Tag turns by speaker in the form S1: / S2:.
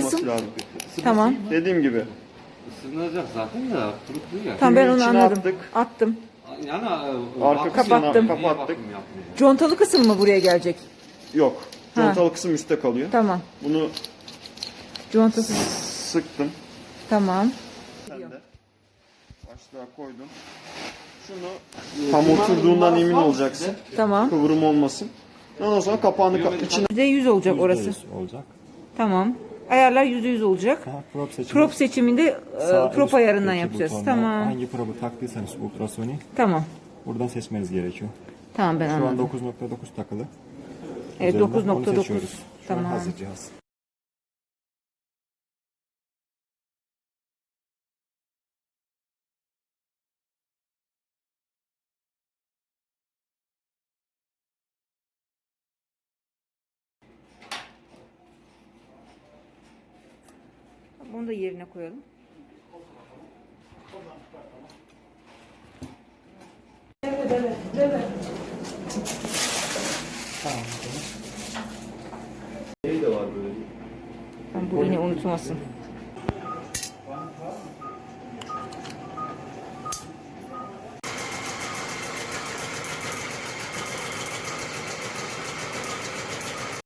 S1: kısım.
S2: lazım.
S1: Tamam.
S2: Dediğim gibi.
S3: Isınacak zaten ya. Kurutlu ya.
S1: Tamam ben onu
S2: içine
S1: anladım.
S2: attık.
S1: Attım.
S3: Yani
S2: Arka
S3: bakım
S2: kısmına
S1: Kapattım.
S2: Kapattık.
S3: yapmıyor?
S1: Contalı kısım mı buraya gelecek?
S2: Yok.
S1: Ha.
S2: Contalı kısım üstte kalıyor.
S1: Tamam.
S2: Bunu
S1: Contası.
S2: sıktım.
S1: Tamam.
S2: Sen de. Başlığa koydum. Şunu tam oturduğundan emin olacaksın.
S1: Tamam.
S2: Kıvrım olmasın. Ondan sonra kapağını ka- içine
S1: %100 olacak orası.
S4: %100 olacak.
S1: Tamam. Ayarlar %100 olacak.
S4: Ha, prop seçimi.
S1: Prop seçiminde e,
S4: Sağ
S1: prop ayarından yapacağız. Tamam.
S4: Hangi probu taktıysanız ultrasoni
S1: Tamam.
S4: buradan seçmeniz gerekiyor.
S1: Tamam ben
S4: Şu an
S1: anladım.
S4: 9.9 takılı.
S1: Evet
S4: Üzerinden onu
S1: 9.9.
S4: seçiyoruz. Şu an
S1: Tamam.
S4: hazır cihaz.
S1: Bunu da yerine koyalım.
S3: Şey de var böyle.
S1: Ben bu iğne unutmasın.